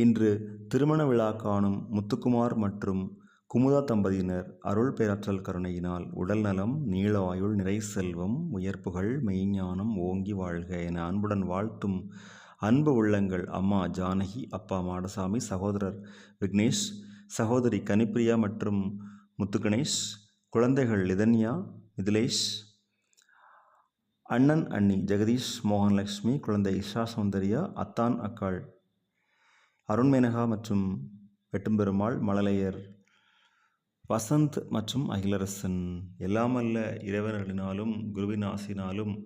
இன்று திருமண விழா காணும் முத்துக்குமார் மற்றும் குமுதா தம்பதியினர் அருள் பேராற்றல் கருணையினால் உடல் நலம் நிறை செல்வம் உயர்ப்புகள் மெய்ஞானம் ஓங்கி வாழ்க என அன்புடன் வாழ்த்தும் அன்பு உள்ளங்கள் அம்மா ஜானகி அப்பா மாடசாமி சகோதரர் விக்னேஷ் சகோதரி கனிப்பிரியா மற்றும் முத்துகணேஷ் குழந்தைகள் லிதன்யா மிதிலேஷ் அண்ணன் அண்ணி ஜெகதீஷ் மோகன்லக்ஷ்மி குழந்தை இஷா சௌந்தர்யா அத்தான் அக்காள் அருண்மேனகா மற்றும் வெட்டும்பெருமாள் மழலையர் வசந்த் மற்றும் அகிலரசன். எல்லாமல்ல இறைவர்களினாலும் குருவின் ஆசினாலும்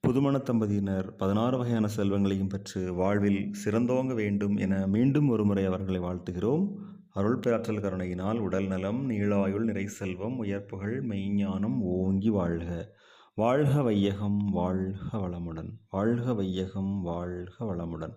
புதுமண தம்பதியினர் பதினாறு வகையான செல்வங்களையும் பெற்று வாழ்வில் சிறந்தோங்க வேண்டும் என மீண்டும் ஒருமுறை அவர்களை வாழ்த்துகிறோம். அருள் பேராற்றல் கருணையினால் உடல் நலம் நீளாயுள் நிறை செல்வம் உயர்ப்புகள் மெய்ஞானம் ஓங்கி வாழ்க. வாழ்க வையகம் வாழ்க வளமுடன். வாழ்க வையகம் வாழ்க வளமுடன்.